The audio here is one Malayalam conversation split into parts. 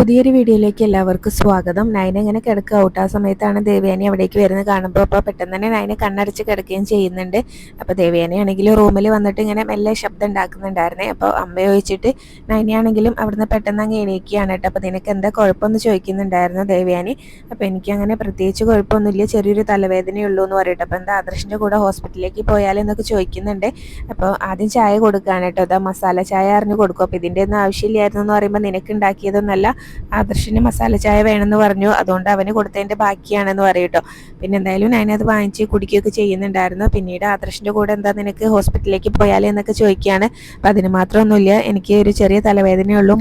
പുതിയൊരു വീഡിയോയിലേക്ക് എല്ലാവർക്കും സ്വാഗതം. നൈന ഇങ്ങനെ കിടക്കുക. ഔട്ട് ആ സമയത്താണ് ദേവയാനി അവിടേക്ക് വരുന്നത് കാണുമ്പോൾ. അപ്പോൾ പെട്ടെന്ന് തന്നെ നൈന കണ്ണടച്ച് കിടക്കുകയും ചെയ്യുന്നുണ്ട്. അപ്പോൾ ദേവയാനി ആണെങ്കിൽ റൂമിൽ വന്നിട്ട് ഇങ്ങനെ മെല്ലെ ശബ്ദം ഉണ്ടാക്കുന്നുണ്ടായിരുന്നേ. അപ്പോൾ അമ്മ ചോദിച്ചിട്ട് നൈനയാണെങ്കിലും അവിടുന്ന് പെട്ടെന്ന് അങ്ങ് എണീക്കുകയാണ് കേട്ടോ. അപ്പോൾ നിനക്ക് എന്താ കുഴപ്പമെന്ന് ചോദിക്കുന്നുണ്ടായിരുന്നു ദേവയാനി അപ്പോൾ എനിക്കങ്ങനെ പ്രത്യേകിച്ച് കുഴപ്പമൊന്നുമില്ല. ചെറിയൊരു തലവേദനയുള്ളൂ എന്ന് പറയട്ടെ. അപ്പോൾ എന്താ ആദർശിന്റെ കൂടെ ഹോസ്പിറ്റലിലേക്ക് പോയാലെന്നൊക്കെ ചോദിക്കുന്നുണ്ട്. അപ്പോൾ ആദ്യം ചായ കൊടുക്കുകയാണ് കേട്ടോ. അതാ മസാല ചായ അറിഞ്ഞ് കൊടുക്കും. അപ്പോൾ ഇതിന്റെ ഒന്നും ആവശ്യമില്ലായിരുന്നു എന്ന് പറയുമ്പോൾ നിനക്ക് ഉണ്ടാക്കിയതൊന്നല്ല ആദർശിന് മസാല ചായ വേണമെന്ന് പറഞ്ഞു. അതുകൊണ്ട് അവന് കൊടുത്തതിന്റെ ബാക്കിയാണെന്ന് പറയും കേട്ടോ. പിന്നെ എന്തായാലും ഞാനത് വാങ്ങിച്ച് കുടിക്കുകയൊക്കെ ചെയ്യുന്നുണ്ടായിരുന്നു. പിന്നീട് ആദർശിന്റെ കൂടെ എന്താ നിനക്ക് ഹോസ്പിറ്റലിലേക്ക് പോയാലേ എന്നൊക്കെ ചോദിക്കുകയാണ്. അപ്പം അതിന് മാത്രമൊന്നുമില്ല എനിക്ക് ഒരു ചെറിയ തലവേദനയുള്ളൂ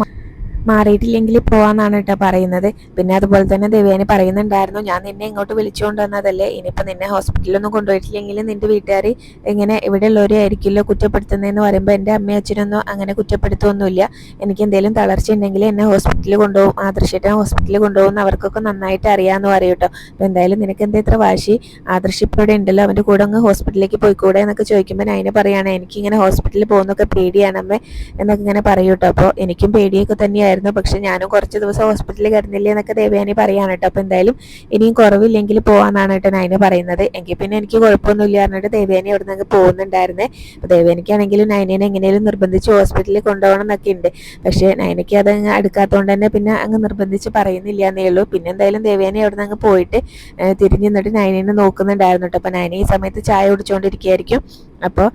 മാറിയിട്ടില്ലെങ്കിൽ പോവാന്നാണ് കേട്ടോ പറയുന്നത്. പിന്നെ അതുപോലെ തന്നെ ദേവയാനി പറയുന്നുണ്ടായിരുന്നു ഞാൻ നിന്നെ ഇങ്ങോട്ട് വിളിച്ചുകൊണ്ട് വന്നതല്ലേ? ഇനിയിപ്പോൾ നിന്നെ ഹോസ്പിറ്റലൊന്നും കൊണ്ടുപോയിട്ടില്ലെങ്കിൽ നിന്റെ വീട്ടുകാർ ഇങ്ങനെ ഇവിടെ ആയിരിക്കുമല്ലോ കുറ്റപ്പെടുത്തുന്നതെന്ന് പറയുമ്പോൾ എന്റെ അമ്മയും അച്ഛനൊന്നും അങ്ങനെ കുറ്റപ്പെടുത്തുമൊന്നുമില്ല എനിക്ക് എന്തെങ്കിലും തളർച്ച ഉണ്ടെങ്കിൽ എന്നെ ഹോസ്പിറ്റലിൽ കൊണ്ടുപോകും. ആദർശിട്ട് ഹോസ്പിറ്റലിൽ കൊണ്ടുപോകുന്ന അവർക്കൊക്കെ നന്നായിട്ട് അറിയാമെന്ന് പറയും അപ്പോൾ എന്തായാലും നിനക്ക് എന്താ ഇത്ര വാശി? ആദർശിപ്പോടെ ഉണ്ടല്ലോ അവന്റെ കൂടെ അങ്ങ് ഹോസ്പിറ്റലിലേക്ക് പോയിക്കൂടെ എന്നൊക്കെ ചോദിക്കുമ്പോൾ ഞാൻ അതിനെ പറയുകയാണ് എനിക്കിങ്ങനെ ഹോസ്പിറ്റലിൽ പോകുന്നൊക്കെ പേടിയാണ് എന്നൊക്കെ ഇങ്ങനെ പറയൂട്ടോ അപ്പോൾ എനിക്കും പേടിയൊക്കെ തന്നെയായിരുന്നു. പക്ഷെ ഞാനും കുറച്ച് ദിവസം ഹോസ്പിറ്റലിൽ കിടന്നില്ലേ എന്നൊക്കെ ദേവയാനി പറയാണ് കേട്ടോ. അപ്പോൾ എന്തായാലും ഇനിയും കുറവില്ലെങ്കിൽ പോവാന്നാണ് കേട്ടോ നൈന പറയുന്നത്. എങ്കിൽ പിന്നെ എനിക്ക് കുഴപ്പമൊന്നുമില്ല പറഞ്ഞിട്ട് ദേവയാനി അവിടെ നിന്ന് പോകുന്നുണ്ടായിരുന്നേ. അപ്പോൾ ദേവയാനിക്കാണെങ്കിലും നൈനേനെ എങ്ങനെയും നിർബന്ധിച്ച് ഹോസ്പിറ്റലിൽ കൊണ്ടുപോകണം എന്നൊക്കെ ഉണ്ട്. പക്ഷേ നൈനയ്ക്ക് അത് അങ്ങ് അടുക്കാത്തതുകൊണ്ട് തന്നെ പിന്നെ അങ്ങ് നിർബന്ധിച്ച് പറയുന്നില്ല എന്നേ ഉള്ളൂ. പിന്നെ എന്തായാലും ദേവയാനി അവിടെ നിന്ന് പോയിട്ട് തിരിഞ്ഞ് നിന്നിട്ട് നൈനേനെ നോക്കുന്നുണ്ടായിരുന്നു കേട്ടോ. അപ്പോൾ നൈന ഈ സമയത്ത് ചായ കുടിച്ചുകൊണ്ടിരിക്കുകയായിരിക്കും അപ്പോൾ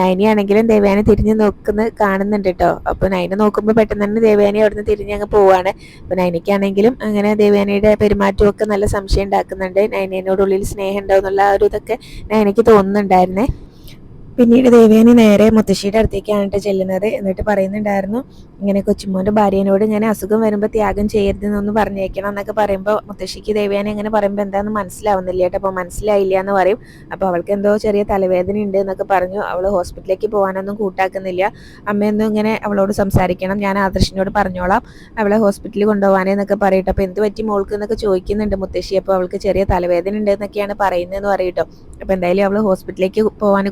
നൈനയാണെങ്കിലും ദേവയാനി തിരിഞ്ഞ് നോക്കുന്ന കാണുന്നുണ്ട് കേട്ടോ. അപ്പോൾ നൈന നോക്കുമ്പോൾ പെട്ടെന്ന് തന്നെ ദേവയാനി തിരിഞ്ഞ് അങ്ങ് പോവാണ്. അപ്പോൾ നൈനയ്ക്കാണെങ്കിലും അങ്ങനെ ദേവയാനിയുടെ പെരുമാറ്റമൊക്കെ നല്ല സംശയം ഉണ്ടാക്കുന്നുണ്ട്. നൈനേനോടുള്ളിൽ സ്നേഹം ഉണ്ടാവും എന്നുള്ള ഒരു ഇതൊക്കെ നൈനയ്ക്ക് തോന്നുന്നുണ്ടായിരുന്നേ. പിന്നീട് ദേവയാനി നേരെ മുത്തശ്ശിയുടെ അടുത്തേക്കാണ് കേട്ടോ ചെല്ലുന്നത്. എന്നിട്ട് പറയുന്നുണ്ടായിരുന്നു ഇങ്ങനെ കൊച്ചുമോന്റെ ഭാര്യനോട് ഞാൻ അസുഖം വരുമ്പോൾ ത്യാഗം ചെയ്യരുതെന്നൊന്ന് പറഞ്ഞേക്കണം എന്നൊക്കെ പറയുമ്പോൾ മുത്തശ്ശിക്ക് ദേവയാനി അങ്ങനെ പറയുമ്പോൾ എന്താണെന്ന് മനസ്സിലാവുന്നില്ല കേട്ടോ. അപ്പോൾ മനസ്സിലായില്ല എന്ന് പറയും. അപ്പോൾ അവൾക്ക് എന്തോ ചെറിയ തലവേദന ഉണ്ട് എന്നൊക്കെ പറഞ്ഞു. അവൾ ഹോസ്പിറ്റലിലേക്ക് പോകാനൊന്നും കൂട്ടാക്കുന്നില്ല. അമ്മയൊന്നും ഇങ്ങനെ അവളോട് സംസാരിക്കണം. ഞാൻ ആദർശിനോട് പറഞ്ഞോളാം. അവളെ ഹോസ്പിറ്റലിൽ കൊണ്ടുപോകാനേന്നൊക്കെ പറയട്ടെ. അപ്പോൾ എന്ത് പറ്റി മോൾക്ക് എന്നൊക്കെ ചോദിക്കുന്നുണ്ട് മുത്തശ്ശി. അപ്പോൾ അവൾക്ക് ചെറിയ തലവേദന ഉണ്ട് എന്നൊക്കെയാണ് പറയുന്നതെന്ന് പറയട്ടോ. അപ്പോൾ എന്തായാലും അവൾ ഹോസ്പിറ്റലിലേക്ക് പോകാൻ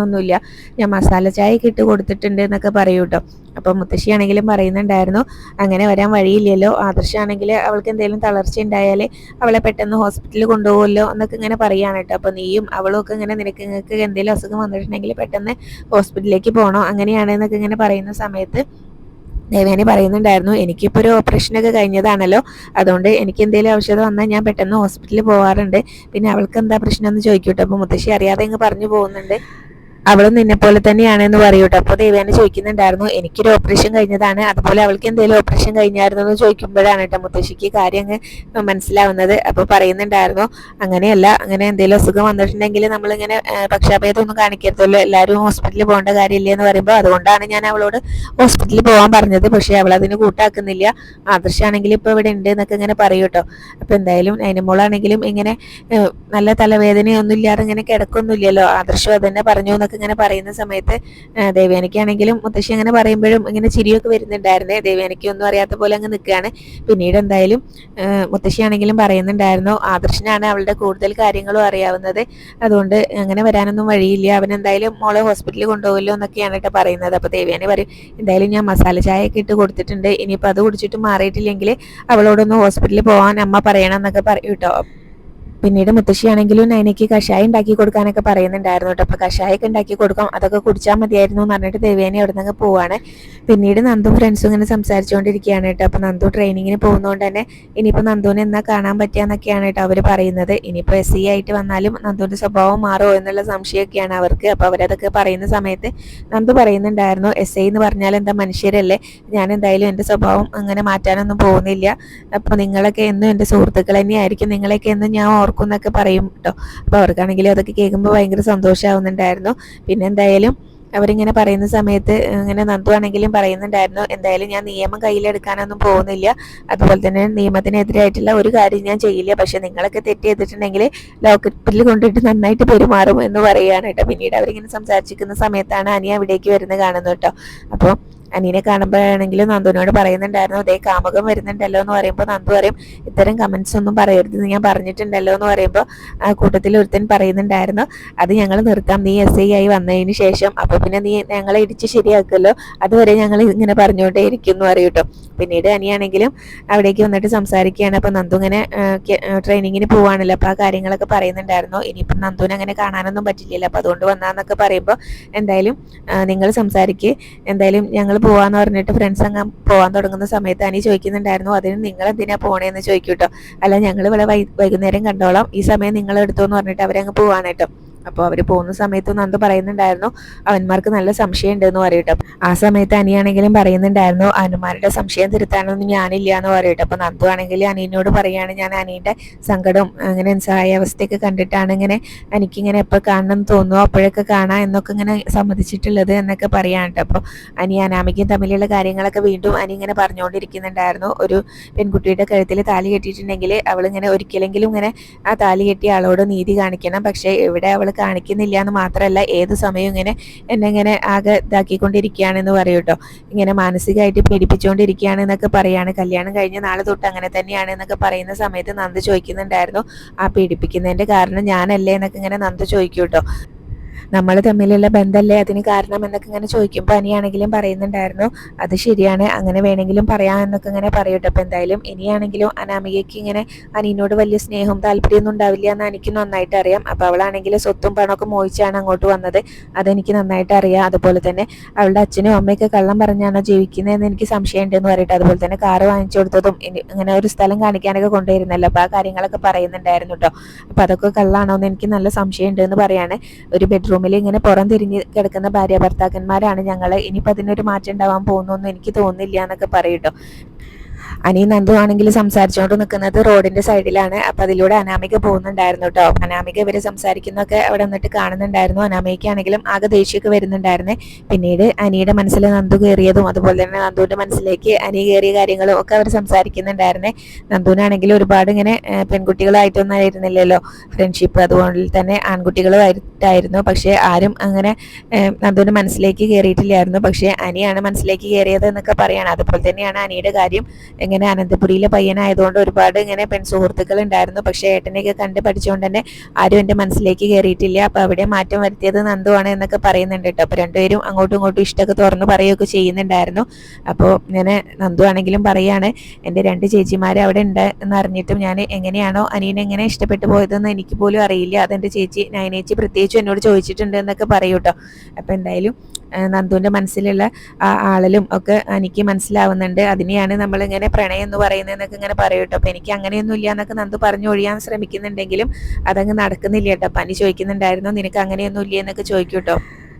കൂട്ടാക്കുന്നൊന്നുമില്ല ഞാൻ മസാല ചായ ഇട്ട് കൊടുത്തിട്ടുണ്ട് എന്നൊക്കെ പറയൂ കേട്ടോ അപ്പം മുത്തശ്ശിയാണെങ്കിലും പറയുന്നുണ്ടായിരുന്നു അങ്ങനെ വരാൻ വഴിയില്ലല്ലോ. ആദർശാണെങ്കിൽ അവൾക്ക് എന്തെങ്കിലും തളർച്ച ഉണ്ടായാൽ അവളെ പെട്ടെന്ന് ഹോസ്പിറ്റലിൽ കൊണ്ടുപോകുമല്ലോ എന്നൊക്കെ ഇങ്ങനെ പറയുകയാണ് കേട്ടോ അപ്പോൾ നീയും അവളും ഒക്കെ ഇങ്ങനെ നിനക്ക് നിങ്ങൾക്ക് എന്തെങ്കിലും അസുഖം വന്നിട്ടുണ്ടെങ്കിൽ പെട്ടെന്ന് ഹോസ്പിറ്റലിലേക്ക് പോകണോ അങ്ങനെയാണ് എന്നൊക്കെ ഇങ്ങനെ പറയുന്ന സമയത്ത് ദേവേനി പറയുന്നുണ്ടായിരുന്നു എനിക്കിപ്പോൾ ഒരു ഓപ്പറേഷനൊക്കെ കഴിഞ്ഞതാണല്ലോ. അതുകൊണ്ട് എനിക്ക് എന്തെങ്കിലും ഔഷധം വന്നാൽ ഞാൻ പെട്ടെന്ന് ഹോസ്പിറ്റലിൽ പോകാറുണ്ട് പിന്നെ അവൾക്ക് എന്താ പ്രശ്നം എന്ന് ചോദിക്കൂട്ടോ അപ്പോൾ മുത്തശ്ശി അറിയാതെ ഇങ്ങ് പറഞ്ഞു പോകുന്നുണ്ട്. അവളും നിന്നെ പോലെ തന്നെയാണെന്ന് പറയൂട്ടോ. അപ്പോൾ ദേവ്യാനെ ചോദിക്കുന്നുണ്ടായിരുന്നു എനിക്കൊരു ഓപ്പറേഷൻ കഴിഞ്ഞതാണ്. അതുപോലെ അവൾക്ക് എന്തെങ്കിലും ഓപ്പറേഷൻ കഴിഞ്ഞായിരുന്നു എന്ന് ചോദിക്കുമ്പോഴാണ് കേട്ടോ മുത്തശ്ശിക്ക് കാര്യം അങ്ങ് മനസ്സിലാവുന്നത്. അപ്പോൾ പറയുന്നുണ്ടായിരുന്നു അങ്ങനെയല്ല അങ്ങനെ എന്തെങ്കിലും അസുഖം വന്നിട്ടുണ്ടെങ്കിൽ നമ്മളിങ്ങനെ പക്ഷാഭേദമൊന്നും കാണിക്കരുതല്ലോ. എല്ലാവരും ഹോസ്പിറ്റലിൽ പോകേണ്ട കാര്യമില്ല എന്ന് പറയുമ്പോൾ അതുകൊണ്ടാണ് ഞാൻ അവളോട് ഹോസ്പിറ്റലിൽ പോകാൻ പറഞ്ഞത്. പക്ഷേ അവൾ അതിന് കൂട്ടാക്കുന്നില്ല. ആദർശാണെങ്കിൽ ഇപ്പോൾ ഇവിടെ ഉണ്ട് എന്നൊക്കെ ഇങ്ങനെ പറയും കേട്ടോ അപ്പോൾ എന്തായാലും അതിനുമോളാണെങ്കിലും ഇങ്ങനെ നല്ല തലവേദനയൊന്നും ഇല്ലാതെ ഇങ്ങനെ കിടക്കൊന്നുമില്ലല്ലോ. ആദർശം അതന്നെ പറഞ്ഞു എന്നൊക്കെ ഇങ്ങനെ പറയുന്ന സമയത്ത് ദേവയാനിക്കാണെങ്കിലും മുത്തശ്ശി അങ്ങനെ പറയുമ്പോഴും ഇങ്ങനെ ചിരിയൊക്കെ വരുന്നുണ്ടായിരുന്നേ. ദേവയാനിക്ക് ഒന്നും അറിയാത്ത പോലെ അങ്ങ് നിൽക്കുകയാണ്. പിന്നീട് എന്തായാലും മുത്തശ്ശി ആണെങ്കിലും പറയുന്നുണ്ടായിരുന്നു ആദർശനാണ് അവളുടെ കൂടുതൽ കാര്യങ്ങളും അറിയാവുന്നത്. അതുകൊണ്ട് അങ്ങനെ വരാനൊന്നും വഴിയില്ല. അവൻ എന്തായാലും മോളെ ഹോസ്പിറ്റലിൽ കൊണ്ടുപോകല്ലോ എന്നൊക്കെയാണ് കേട്ടോ പറയുന്നത്. അപ്പോൾ ദേവയാനി പറയും എന്തായാലും ഞാൻ മസാല ചായ ഒക്കെ ഇട്ട് കൊടുത്തിട്ടുണ്ട്. ഇനിയിപ്പോൾ അത് കുടിച്ചിട്ട് മാറിയിട്ടില്ലെങ്കിൽ അവളോടൊന്ന് ഹോസ്പിറ്റലിൽ പോകാൻ അമ്മ പറയണം എന്നൊക്കെ പറയും കേട്ടോ. പിന്നീട് മുത്തശ്ശിയാണെങ്കിലും നൈനയ്ക്ക് കഷായം ഉണ്ടാക്കി കൊടുക്കാനൊക്കെ പറയുന്നുണ്ടായിരുന്നു കേട്ടോ. അപ്പോൾ കഷായമൊക്കെ ഉണ്ടാക്കി കൊടുക്കാം അതൊക്കെ കുടിച്ചാൽ മതിയായിരുന്നു എന്ന് പറഞ്ഞിട്ട് ദേവേനെ അവിടെ നിന്ന് പോവാണ്. പിന്നീട് നന്ദു ഫ്രണ്ട്സും ഇങ്ങനെ സംസാരിച്ചുകൊണ്ടിരിക്കുകയാണ് കേട്ടോ. അപ്പോൾ നന്ദു ട്രെയിനിങ്ങിന് പോകുന്നതുകൊണ്ട് തന്നെ ഇനിയിപ്പോൾ നന്ദുവിനെ എന്നാ കാണാൻ പറ്റുകയെന്നൊക്കെയാണ് കേട്ടോ അവർ പറയുന്നത്. ഇനിയിപ്പോൾ എസ് സി ആയിട്ട് വന്നാലും നന്ദുവിന്റെ സ്വഭാവം മാറുമോ എന്നുള്ള സംശയമൊക്കെയാണ് അവർക്ക്. അപ്പോൾ അവരതൊക്കെ പറയുന്ന സമയത്ത് നന്ദു പറയുന്നുണ്ടായിരുന്നു എസ് ഐ എന്ന് പറഞ്ഞാൽ എന്താ മനുഷ്യരല്ലേ? ഞാൻ എന്തായാലും എന്റെ സ്വഭാവം അങ്ങനെ മാറ്റാനൊന്നും പോകുന്നില്ല. അപ്പോൾ നിങ്ങളൊക്കെ എന്നും എന്റെ സുഹൃത്തുക്കൾ തന്നെയായിരിക്കും. നിങ്ങളെയൊക്കെ എന്നും ഞാൻ ഓർക്കും എന്നൊക്കെ പറയും കേട്ടോ അപ്പോൾ അവർക്കാണെങ്കിലും അതൊക്കെ കേൾക്കുമ്പോൾ ഭയങ്കര സന്തോഷമാവുന്നുണ്ടായിരുന്നു പിന്നെ എന്തായാലും അവരിങ്ങനെ പറയുന്ന സമയത്ത് ഇങ്ങനെ നന്ദു ആണെങ്കിലും പറയുന്നുണ്ടായിരുന്നു എന്തായാലും ഞാൻ നിയമം കയ്യിലെടുക്കാനൊന്നും പോകുന്നില്ല. അതുപോലെ തന്നെ നിയമത്തിനെതിരായിട്ടുള്ള ഒരു കാര്യം ഞാൻ ചെയ്യില്ല. പക്ഷെ നിങ്ങളൊക്കെ തെറ്റ് ചെയ്തിട്ടുണ്ടെങ്കിൽ ലോക്കറ്റിൽ കൊണ്ടിട്ട് നന്നായിട്ട് പെരുമാറും എന്ന് പറയുകയാണ് കേട്ടോ പിന്നീട് അവരിങ്ങനെ സംസാരിച്ചിരിക്കുന്ന സമയത്താണ് അനിയ അവിടേക്ക് വരുന്നത് കാണുന്നത് കേട്ടോ അപ്പോൾ അനീനെ കാണുമ്പോഴാണെങ്കിലും നന്ദുവിനോട് പറയുന്നുണ്ടായിരുന്നു അതേ കാമുകം വരുന്നുണ്ടല്ലോ എന്ന് പറയുമ്പോൾ നന്ദു പറയും ഇത്തരം കമൻസ് ഒന്നും പറയരുത് ഞാൻ പറഞ്ഞിട്ടുണ്ടല്ലോ എന്ന് പറയുമ്പോൾ ആ കൂട്ടത്തിൽ ഒരുത്തൻ പറയുന്നുണ്ടായിരുന്നു അത് ഞങ്ങൾ നിർത്താം നീ എസ് ഐ ആയി വന്നതിന് ശേഷം അപ്പോൾ പിന്നെ നീ ഞങ്ങളെ ഇടിച്ച് ശരിയാക്കുമല്ലോ അതുവരെ ഞങ്ങൾ ഇങ്ങനെ പറഞ്ഞുകൊണ്ടേ ഇരിക്കും എന്ന് പറയും കേട്ടോ പിന്നീട് അനിയാണെങ്കിലും അവിടേക്ക് വന്നിട്ട് സംസാരിക്കുകയാണ് അപ്പോൾ നന്ദു ഇങ്ങനെ ട്രെയിനിങ്ങിന് പോവാണല്ലോ അപ്പോൾ ആ കാര്യങ്ങളൊക്കെ പറയുന്നുണ്ടായിരുന്നു ഇനിയിപ്പം നന്ദുവിനെ അങ്ങനെ കാണാനൊന്നും പറ്റില്ലല്ലോ അപ്പോൾ അതുകൊണ്ട് വന്നാന്നൊക്കെ പറയുമ്പോൾ എന്തായാലും നിങ്ങൾ സംസാരിക്കുക എന്തായാലും ഞങ്ങൾ പോവാന്ന് പറഞ്ഞിട്ട് ഫ്രണ്ട്സ് അങ്ങ് പോവാൻ തുടങ്ങുന്ന സമയത്ത് അനി ചോദിക്കുന്നുണ്ടായിരുന്നു അതിന് നിങ്ങൾ എന്തിനാ പോണേന്ന് ചോദിക്കൂട്ടോ? അല്ല ഞങ്ങൾ ഇവിടെ വൈകുന്നേരം കണ്ടോളാം. ഈ സമയം നിങ്ങൾ എടുത്തോന്ന് പറഞ്ഞിട്ട് അവരങ്ങ് പോവാനായിട്ടോ. അപ്പോൾ അവർ പോകുന്ന സമയത്ത് നന്ദ പറയുന്നുണ്ടായിരുന്നു അവന്മാർക്ക് നല്ല സംശയം ഉണ്ടെന്ന് പറയട്ടെ ആ സമയത്ത് അനിയാണെങ്കിലും പറയുന്നുണ്ടായിരുന്നു അനുമാരുടെ സംശയം തിരുത്താനൊന്നും ഞാനില്ല എന്ന് പറയട്ടെ. അപ്പോൾ നന്ദു ആണെങ്കിൽ അനിയനോട് പറയാണ് ഞാൻ അനിയുടെ സങ്കടം അങ്ങനെ സഹായ അവസ്ഥയൊക്കെ കണ്ടിട്ടാണ് ഇങ്ങനെ എനിക്കിങ്ങനെ എപ്പോൾ കാണണം തോന്നുന്നു അപ്പോഴൊക്കെ കാണാം എന്നൊക്കെ ഇങ്ങനെ സമ്മതിച്ചിട്ടുള്ളത് എന്നൊക്കെ പറയാനുണ്ട് അപ്പോൾ അനി അനാമിക്കും തമ്മിലുള്ള കാര്യങ്ങളൊക്കെ വീണ്ടും അനി ഇങ്ങനെ പറഞ്ഞുകൊണ്ടിരിക്കുന്നുണ്ടായിരുന്നു ഒരു പെൺകുട്ടിയുടെ കഴുത്തിൽ താലി കെട്ടിയിട്ടുണ്ടെങ്കിൽ അവളിങ്ങനെ ഒരിക്കലെങ്കിലും ഇങ്ങനെ ആ താലി കെട്ടിയ ആളോട് നീതി കാണിക്കണം. പക്ഷേ ഇവിടെ അവൾ കാണിക്കുന്നില്ല എന്ന് മാത്രമല്ല ഏത് സമയവും ഇങ്ങനെ എന്നെ ഇങ്ങനെ ആകെ ഇതാക്കിക്കൊണ്ടിരിക്കുകയാണെന്ന് പറയും കേട്ടോ. ഇങ്ങനെ മാനസികമായിട്ട് പീഡിപ്പിച്ചുകൊണ്ടിരിക്കുകയാണ് എന്നൊക്കെ പറയാണ്. കല്യാണം കഴിഞ്ഞ നാളെ തൊട്ട് അങ്ങനെ തന്നെയാണ് എന്നൊക്കെ പറയുന്ന സമയത്ത് നന്ദ ചോദിക്കുന്നുണ്ടായിരുന്നു. ആ പീഡിപ്പിക്കുന്നതിന്റെ കാരണം ഞാനല്ലേ? എന്നൊക്കെ ഇങ്ങനെ നന്ദ ചോദിക്കും കേട്ടോ. നമ്മൾ തമ്മിലുള്ള ബന്ധമല്ലേ അതിന് കാരണം എന്നൊക്കെ ഇങ്ങനെ ചോദിക്കുമ്പോൾ അനിയാണെങ്കിലും പറയുന്നുണ്ടായിരുന്നു. അത് ശരിയാണ്. അങ്ങനെ വേണമെങ്കിലും പറയാം എന്നൊക്കെ ഇങ്ങനെ പറയട്ടെ. അപ്പം എന്തായാലും ഇനിയാണെങ്കിലും അനാമികയ്ക്ക് ഇങ്ങനെ അനിയനോട് വലിയ സ്നേഹവും താല്പര്യമൊന്നും ഉണ്ടാവില്ല എന്ന് എനിക്ക് നന്നായിട്ട് അറിയാം. അപ്പോൾ അവളാണെങ്കിൽ സ്വത്തും പണമൊക്കെ മോഹിച്ചാണ് അങ്ങോട്ട് വന്നത്. അതെനിക്ക് നന്നായിട്ട് അറിയാം. അതുപോലെ തന്നെ അവളുടെ അച്ഛനും അമ്മയൊക്കെ കള്ളം പറഞ്ഞാണോ ജീവിക്കുന്നതെന്ന് എനിക്ക് സംശയം ഉണ്ടെന്ന് പറയട്ടെ. അതുപോലെ തന്നെ കാറ് വാങ്ങിച്ചു കൊടുത്തതും ഇങ്ങനെ ഒരു സ്ഥലം കാണിക്കാനൊക്കെ കൊണ്ടുവരുന്നല്ലോ. അപ്പോൾ ആ കാര്യങ്ങളൊക്കെ പറയുന്നുണ്ടായിരുന്നു കേട്ടോ. അപ്പോൾ അതൊക്കെ കള്ളാണോ എന്ന് എനിക്ക് നല്ല സംശയം ഉണ്ടെന്ന് പറയാണ്. ഒരു ബെഡ്റൂം റൂമിൽ ഇങ്ങനെ പുറം തിരിഞ്ഞ് കിടക്കുന്ന ഭാര്യ ഭർത്താക്കന്മാരാണ് ഞങ്ങൾ ഇനിയിപ്പോൾ അതിനൊരു മാറ്റം ഉണ്ടാവാൻ പോകുന്നു എനിക്ക് തോന്നുന്നില്ല എന്നൊക്കെ പറയൂട്ടോ അനി നന്ദു ആണെങ്കിൽ സംസാരിച്ചുകൊണ്ട് നിൽക്കുന്നത് റോഡിന്റെ സൈഡിലാണ്. അപ്പൊ അതിലൂടെ അനാമിക പോകുന്നുണ്ടായിരുന്നു കേട്ടോ അനാമിക ഇവർ സംസാരിക്കുന്നൊക്കെ അവിടെ നിന്നിട്ട് കാണുന്നുണ്ടായിരുന്നു. അനാമികയാണെങ്കിലും ആകെ ദേഷ്യമൊക്കെ വരുന്നുണ്ടായിരുന്നേ. പിന്നീട് അനിയുടെ മനസ്സിൽ നന്ദു കയറിയതും അതുപോലെ തന്നെ നന്ദുവിന്റെ മനസ്സിലേക്ക് അനി കയറിയ കാര്യങ്ങളും ഒക്കെ അവർ സംസാരിക്കുന്നുണ്ടായിരുന്നേ. നന്ദുവിനാണെങ്കിലും ഒരുപാട് ഇങ്ങനെ പെൺകുട്ടികളായിട്ടൊന്നും ആയിരുന്നില്ലല്ലോ ഫ്രണ്ട്ഷിപ്പ് അതുപോലെ തന്നെ ആൺകുട്ടികളുമായിട്ടായിരുന്നു പക്ഷേ ആരും അങ്ങനെ നന്ദുവിന്റെ മനസ്സിലേക്ക് കയറിയിട്ടില്ലായിരുന്നു. പക്ഷേ അനിയാണ് മനസ്സിലേക്ക് കയറിയത് എന്നൊക്കെ പറയാണ്. അതുപോലെ തന്നെയാണ് അനിയുടെ കാര്യം ഇങ്ങനെ അനന്തപുരിയിലെ പയ്യനായതുകൊണ്ട് ഒരുപാട് ഇങ്ങനെ പെൺ സുഹൃത്തുക്കൾ ഉണ്ടായിരുന്നു പക്ഷെ ഏട്ടനെയൊക്കെ കണ്ട് പഠിച്ചുകൊണ്ട് തന്നെ ആരും എന്റെ മനസ്സിലേക്ക് കയറിയിട്ടില്ല അപ്പോൾ അവിടെ മാറ്റം വരുത്തിയത് നന്ദുവാണ് എന്നൊക്കെ പറയുന്നുണ്ട് കേട്ടോ. അപ്പോൾ രണ്ടുപേരും അങ്ങോട്ടും ഇങ്ങോട്ടും ഇഷ്ടമൊക്കെ തുറന്ന് പറയുകയൊക്കെ ചെയ്യുന്നുണ്ടായിരുന്നു. അപ്പോൾ ഇങ്ങനെ നന്ദു ആണെങ്കിലും പറയാണ് എന്റെ രണ്ട് ചേച്ചിമാർ അവിടെ ഉണ്ട് എന്ന് അറിഞ്ഞിട്ടും ഞാൻ എങ്ങനെയാണോ അനിയനെ എങ്ങനെ ഇഷ്ടപ്പെട്ടു പോയതെന്ന് എനിക്ക് പോലും അറിയില്ല. അതെന്റെ ചേച്ചി നയനേച്ചി പ്രത്യേകിച്ചും എന്നോട് ചോദിച്ചിട്ടുണ്ട് എന്നൊക്കെ പറയൂട്ടോ അപ്പൊ അപ്പോൾ എന്തായാലും നന്ദുവിന്റെ മനസ്സിലുള്ള ആ ആളലും ഒക്കെ എനിക്ക് മനസ്സിലാവുന്നുണ്ട്. അതിനെയാണ് നമ്മളിങ്ങനെ പ്രണയം എന്ന് പറയുന്നതെന്നൊക്കെ ഇങ്ങനെ പറയും കേട്ടോ. അപ്പോൾ എനിക്ക് അങ്ങനെയൊന്നും ഇല്ല എന്നൊക്കെ നന്ദു പറഞ്ഞു ഒഴിയാൻ ശ്രമിക്കുന്നുണ്ടെങ്കിലും അതങ്ങ് നടക്കുന്നില്ല കേട്ടോ. പനി ചോദിക്കുന്നുണ്ടായിരുന്നു നിനക്ക് അങ്ങനെയൊന്നും ഇല്ല എന്നൊക്കെ ചോദിക്കും കേട്ടോ.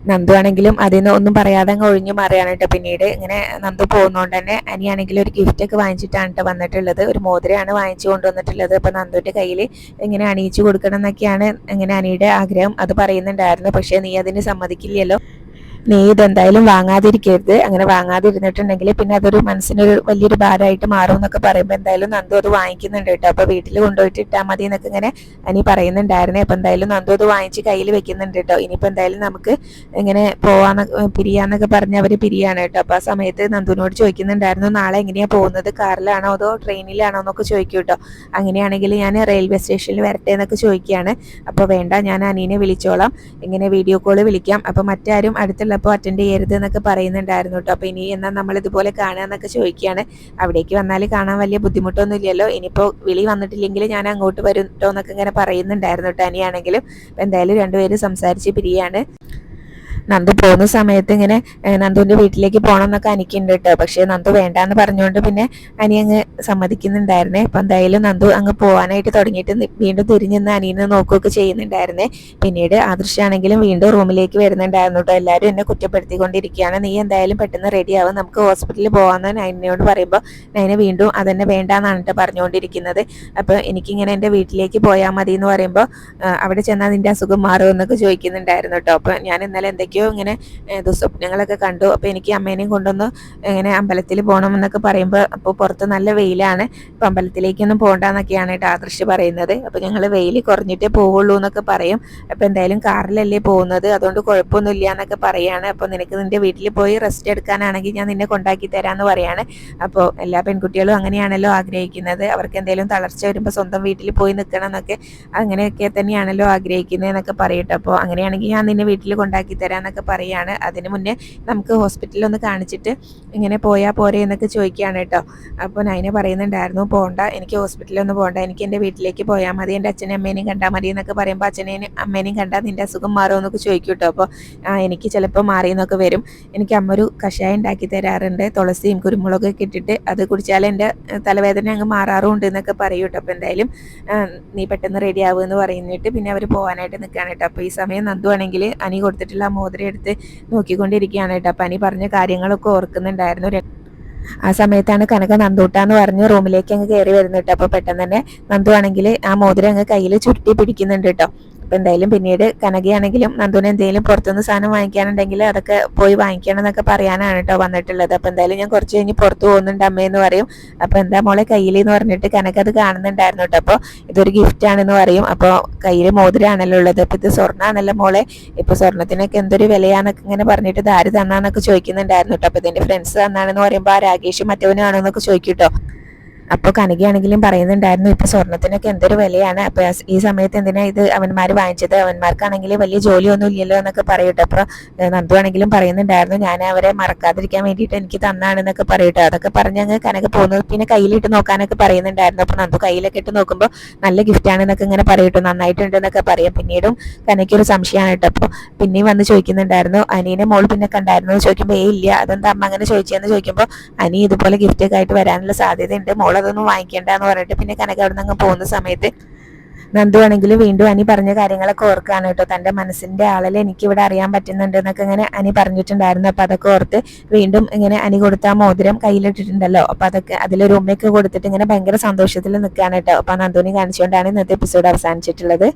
നന്ദു ആണെങ്കിലും അതിൽ നിന്ന് ഒന്നും പറയാതെ അങ്ങ് ഒഴിഞ്ഞു മാറിയാണ് കേട്ടോ പിന്നീട്. ഇങ്ങനെ നന്ദു പോകുന്നതുകൊണ്ട് തന്നെ അനിയാണെങ്കിലും ഒരു ഗിഫ്റ്റ് ഒക്കെ വാങ്ങിച്ചിട്ടാണ് കേട്ടോ വന്നിട്ടുള്ളത്. ഒരു മോതിരയാണ് വാങ്ങിച്ചു കൊണ്ടുവന്നിട്ടുള്ളത്. അപ്പോൾ നന്ദുവിന്റെ കയ്യിൽ ഇങ്ങനെ അണിയിച്ചു കൊടുക്കണം എന്നൊക്കെയാണ് ഇങ്ങനെ അനിയുടെ ആഗ്രഹം. അത് പറയുന്നുണ്ടായിരുന്നു. പക്ഷേ നീ അതിന് സമ്മതിക്കില്ലല്ലോ. നീ ഇതെന്തായാലും വാങ്ങാതിരിക്കരുത്. അങ്ങനെ വാങ്ങാതിരുന്നിട്ടുണ്ടെങ്കിൽ പിന്നെ അതൊരു മനസ്സിനൊരു വലിയൊരു ഭാരമായിട്ട് മാറും എന്നൊക്കെ പറയുമ്പോൾ എന്തായാലും നന്ദു അത് വാങ്ങിക്കുന്നുണ്ട് കേട്ടോ. അപ്പോൾ വീട്ടിൽ കൊണ്ടുപോയിട്ട് ഇട്ടാൽ മതി എന്നൊക്കെ ഇങ്ങനെ അനി പറയുന്നുണ്ടായിരുന്നു. അപ്പോൾ എന്തായാലും നന്ദു അത് വാങ്ങിച്ച് കയ്യിൽ വെക്കുന്നുണ്ട് കേട്ടോ. ഇനിയിപ്പോൾ എന്തായാലും നമുക്ക് ഇങ്ങനെ പോവാന്ന് പിരിയാന്നൊക്കെ പറഞ്ഞ് അവർ പിരിയാണ് കേട്ടോ. അപ്പോൾ ആ സമയത്ത് നന്ദുവിനോട് ചോദിക്കുന്നുണ്ടായിരുന്നു നാളെ എങ്ങനെയാണ് പോകുന്നത്? കാറിലാണോ അതോ ട്രെയിനിലാണോ എന്നൊക്കെ ചോദിക്കും കേട്ടോ. അങ്ങനെയാണെങ്കിൽ ഞാൻ റെയിൽവേ സ്റ്റേഷനിൽ വരട്ടെ എന്നൊക്കെ ചോദിക്കുകയാണ്. അപ്പോൾ വേണ്ട ഞാൻ അനീനെ വിളിച്ചോളാം. ഇങ്ങനെ വീഡിയോ കോൾ വിളിക്കാം. അപ്പോൾ മറ്റാരും അടുത്തുള്ള ഉള്ളപ്പോൾ അറ്റൻഡ് ചെയ്യരുത് എന്നൊക്കെ പറയുന്നുണ്ടായിരുന്നു കേട്ടോ. അപ്പോൾ ഇനി എന്നാൽ നമ്മൾ ഇതുപോലെ കാണുക എന്നൊക്കെ ചോദിക്കുകയാണ്. അവിടേക്ക് വന്നാൽ കാണാൻ വലിയ ബുദ്ധിമുട്ടൊന്നും ഇല്ലല്ലോ. ഇനിയിപ്പോൾ വിളി വന്നിട്ടില്ലെങ്കിൽ ഞാൻ അങ്ങോട്ട് വരും കേട്ടോ എന്നൊക്കെ ഇങ്ങനെ പറയുന്നുണ്ടായിരുന്നു കേട്ടോ. അനിയാണെങ്കിലും എന്തായാലും രണ്ടുപേരും സംസാരിച്ച് പിരിയാണ്. നന്ദു പോകുന്ന സമയത്ത് ഇങ്ങനെ നന്ദുവിന്റെ വീട്ടിലേക്ക് പോകണം എന്നൊക്കെ അനിക്കുണ്ട് കേട്ടോ പക്ഷെ നന്ദു വേണ്ടാന്ന് പറഞ്ഞുകൊണ്ട് പിന്നെ അനി അങ്ങ് സമ്മതിക്കുന്നുണ്ടായിരുന്നേ. അപ്പൊ എന്തായാലും നന്ദു അങ്ങ് പോകാനായിട്ട് തുടങ്ങിയിട്ട് വീണ്ടും തിരിഞ്ഞു നിന്ന് അനിയനെ നോക്കുകയൊക്കെ ചെയ്യുന്നുണ്ടായിരുന്നേ. പിന്നീട് ആദൃശ്യാണെങ്കിലും വീണ്ടും റൂമിലേക്ക് വരുന്നുണ്ടായിരുന്നു കേട്ടോ എല്ലാവരും എന്നെ കുറ്റപ്പെടുത്തിക്കൊണ്ടിരിക്കുകയാണ്. നീ എന്തായാലും പെട്ടെന്ന് റെഡി ആവും. നമുക്ക് ഹോസ്പിറ്റലിൽ പോകാമെന്ന് നൈനയോട് പറയുമ്പോൾ നൈന വീണ്ടും അതന്നെ വേണ്ടാന്നാണ് കേട്ടോ പറഞ്ഞുകൊണ്ടിരിക്കുന്നത് അപ്പോൾ എനിക്കിങ്ങനെ എന്റെ വീട്ടിലേക്ക് പോയാൽ മതി എന്ന് പറയുമ്പോൾ അവിടെ ചെന്നാൽ നിന്റെ അസുഖം മാറുമെന്നൊക്കെ ചോദിക്കുന്നുണ്ടായിരുന്നു കേട്ടോ അപ്പോൾ ഞാൻ ഇന്നലെ എന്തൊക്കെയോ എന്തൊക്കെയോ ഇങ്ങനെ ദുസ്വപ്നങ്ങളൊക്കെ കണ്ടു. അപ്പോൾ എനിക്ക് അമ്മേനെയും കൊണ്ടൊന്ന് ഇങ്ങനെ അമ്പലത്തിൽ പോകണം എന്നൊക്കെ പറയുമ്പോൾ അപ്പോൾ പുറത്ത് നല്ല വെയിലാണ്. അപ്പോൾ അമ്പലത്തിലേക്കൊന്നും പോകണ്ടെന്നൊക്കെയാണ് കേട്ടോ ആദർശ് പറയുന്നത്. അപ്പോൾ ഞങ്ങൾ വെയിൽ കുറഞ്ഞിട്ടേ പോവുള്ളൂ എന്നൊക്കെ പറയും. അപ്പോൾ എന്തായാലും കാറിലല്ലേ പോകുന്നത്. അതുകൊണ്ട് കുഴപ്പമൊന്നുമില്ല എന്നൊക്കെ പറയാണ്. അപ്പോൾ നിനക്ക് നിന്റെ വീട്ടിൽ പോയി റെസ്റ്റ് എടുക്കാനാണെങ്കിൽ ഞാൻ നിന്നെ കൊണ്ടാക്കി തരാമെന്ന് പറയാണ്. അപ്പോൾ എല്ലാ പെൺകുട്ടികളും അങ്ങനെയാണല്ലോ ആഗ്രഹിക്കുന്നത്. അവർക്ക് എന്തെങ്കിലും തളർച്ച വരുമ്പോൾ സ്വന്തം വീട്ടിൽ പോയി നിൽക്കണം എന്നൊക്കെ അങ്ങനെയൊക്കെ തന്നെയാണല്ലോ ആഗ്രഹിക്കുന്നത് എന്നൊക്കെ പറയട്ടെ. അപ്പോൾ അങ്ങനെയാണെങ്കിൽ ഞാൻ നിന്നെ വീട്ടിൽ കൊണ്ടാക്കി തരാമെന്നൊക്കെ പറയാണ്. അതിന് മുന്നേ നമുക്ക് ഹോസ്പിറ്റലിൽ ഒന്ന് കാണിച്ചിട്ട് ഇങ്ങനെ പോയാൽ പോരെ എന്നൊക്കെ ചോദിക്കുകയാണ് കേട്ടോ. അപ്പോൾ നൈന പറയുന്നുണ്ടായിരുന്നു പോകണ്ട എനിക്ക് ഹോസ്പിറ്റലിൽ ഒന്ന് പോകണ്ട എനിക്ക് എന്റെ വീട്ടിലേക്ക് പോയാൽ മതി. എന്റെ അച്ഛനെയും അമ്മേനെയും കണ്ടാൽ മതി എന്നൊക്കെ പറയുമ്പോൾ അച്ഛനെയും അമ്മേനെയും കണ്ടാൽ നിന്റെ അസുഖം മാറും എന്നൊക്കെ ചോദിക്കും കേട്ടോ. അപ്പോൾ എനിക്ക് ചിലപ്പോൾ മാറിയെന്നൊക്കെ വരും. എനിക്ക് അമ്മ ഒരു കഷായം ഉണ്ടാക്കി തരാറുണ്ട്. തുളസിയും കുരുമുളകൊക്കെ ഇട്ടിട്ട് അത് കുടിച്ചാൽ എന്റെ തലവേദന അങ്ങ് മാറാറുണ്ട് എന്നൊക്കെ പറയും കേട്ടോ. അപ്പോൾ എന്തായാലും നീ പെട്ടെന്ന് റെഡി ആവുമെന്ന് പറയുന്നിട്ട് പിന്നെ അവർ പോകാനായിട്ട് നിൽക്കുകയാണ് കേട്ടോ. അപ്പോൾ ഈ സമയം നന്ദു ആണെങ്കിൽ അനി കൊടുത്തിട്ടുള്ള മോതിരം എടുത്ത് നോക്കിക്കൊണ്ടിരിക്കുകയാണ് കേട്ടോ. അപ്പോൾ അനി പറഞ്ഞ കാര്യങ്ങളൊക്കെ ഓർക്കുന്നുണ്ടായിരുന്നു. ആ സമയത്താണ് കനക നന്ദൂട്ടാന്ന് പറഞ്ഞ് റൂമിലേക്ക് അങ്ങ് കയറി വരുന്നുണ്ട് അപ്പോൾ പെട്ടെന്ന് തന്നെ നന്ദു ആണെങ്കിൽ ആ മോതിരം അങ്ങ് കയ്യിൽ ചുരുട്ടി പിടിക്കുന്നുണ്ട് കേട്ടോ. അപ്പൊ എന്തായാലും പിന്നീട് കനകയാണെങ്കിലും നന്ദുവിന് എന്തെങ്കിലും പുറത്തുനിന്ന് സാധനം വാങ്ങിക്കാനുണ്ടെങ്കിൽ അതൊക്കെ പോയി വാങ്ങിക്കണം എന്നൊക്കെ പറയാനാണ് കേട്ടോ വന്നിട്ടുള്ളത്. അപ്പം എന്തായാലും ഞാൻ കുറച്ച് കഴിഞ്ഞ് പുറത്ത് പോകുന്നുണ്ട് അമ്മയെന്ന് പറയും. അപ്പം എന്താ മോളെ കയ്യിൽ എന്ന് പറഞ്ഞിട്ട് കനക അത് കാണുന്നുണ്ടായിരുന്നു കേട്ടോ. അപ്പോൾ ഇതൊരു ഗിഫ്റ്റ് ആണെന്ന് പറയും. അപ്പോൾ കയ്യിൽ മോതിരാണല്ലോ ഉള്ളത്. അപ്പം ഇത് സ്വർണമാണല്ലോ മോളെ. ഇപ്പോൾ സ്വർണത്തിനൊക്കെ എന്തൊരു വിലയാണെന്നൊക്കെ ഇങ്ങനെ പറഞ്ഞിട്ട് ഇത് ആര് തന്നാന്നൊക്കെ ചോദിക്കുന്നുണ്ടായിരുന്നു കേട്ടോ. അപ്പോൾ ഇതിന്റെ ഫ്രണ്ട്സ് തന്നാണെന്ന് പറയുമ്പോൾ ആ രാകേഷ് മറ്റവനാണെന്നൊക്കെ ചോദിക്കും അപ്പോൾ കനകയാണെങ്കിലും പറയുന്നുണ്ടായിരുന്നു ഇപ്പൊ സ്വർണത്തിനൊക്കെ എന്തൊരു വിലയാണ്? അപ്പോൾ ഈ സമയത്ത് എന്തിനാ ഇത് അവന്മാർ വാങ്ങിച്ചത്? അവന്മാർക്കാണെങ്കിൽ വലിയ ജോലിയൊന്നും ഇല്ലല്ലോ എന്നൊക്കെ പറയട്ടെ. അപ്പൊ നന്ദു ആണെങ്കിലും പറയുന്നുണ്ടായിരുന്നു ഞാൻ അവരെ മറക്കാതിരിക്കാൻ വേണ്ടിയിട്ട് എനിക്ക് തന്നാണെന്നൊക്കെ പറയട്ടെ. അതൊക്കെ പറഞ്ഞങ്ങ് കനക പോകുന്നത് പിന്നെ കയ്യിലിട്ട് നോക്കാനൊക്കെ പറയുന്നുണ്ടായിരുന്നു. അപ്പോൾ നന്ദു കയ്യിലൊക്കെ ഇട്ട് നോക്കുമ്പോൾ നല്ല ഗിഫ്റ്റാണെന്നൊക്കെ ഇങ്ങനെ പറയട്ടു. നന്നായിട്ടുണ്ട് എന്നൊക്കെ പറയാം. പിന്നീടും കനയ്ക്കൊരു സംശയമാണ് കേട്ടോ. അപ്പോൾ പിന്നെയും വന്ന് ചോദിക്കുന്നുണ്ടായിരുന്നു അനീനെ മോൾ പിന്നെ കണ്ടായിരുന്നു? ചോദിക്കുമ്പോൾ ഏ ഇല്ല. അതെന്താ അമ്മ അങ്ങനെ ചോദിച്ചതെന്ന് ചോദിക്കുമ്പോൾ അനി ഇതുപോലെ ഗിഫ്റ്റൊക്കെ ആയിട്ട് വരാനുള്ള സാധ്യതയുണ്ട്. മോൾ അതൊന്നും വാങ്ങിക്കേണ്ട എന്ന് പറഞ്ഞിട്ട് പിന്നെ കനക അവിടെ നിന്ന് പോകുന്ന സമയത്ത് നന്ദു ആണെങ്കിൽ വീണ്ടും അനി പറഞ്ഞ കാര്യങ്ങളൊക്കെ ഓർക്കാണ് കേട്ടോ. തന്റെ മനസ്സിന്റെ ആളിൽ എനിക്ക് ഇവിടെ അറിയാൻ പറ്റുന്നുണ്ട് എന്നൊക്കെ ഇങ്ങനെ അനി പറഞ്ഞിട്ടുണ്ടായിരുന്നു. അപ്പോൾ അതൊക്കെ ഓർത്ത് വീണ്ടും ഇങ്ങനെ അനി കൊടുത്ത ആ മോതിരം കയ്യിലിട്ടിട്ടുണ്ടല്ലോ. അപ്പോൾ അതൊക്കെ അതിലൊരു ഉമ്മയൊക്കെ കൊടുത്തിട്ട് ഇങ്ങനെ ഭയങ്കര സന്തോഷത്തിൽ നിൽക്കുകയാണ് കേട്ടോ. അപ്പോൾ നന്ദുവിനെ കാണിച്ചുകൊണ്ടാണ് ഇന്നത്തെ എപ്പിസോഡ് അവസാനിച്ചിട്ടുള്ളത്.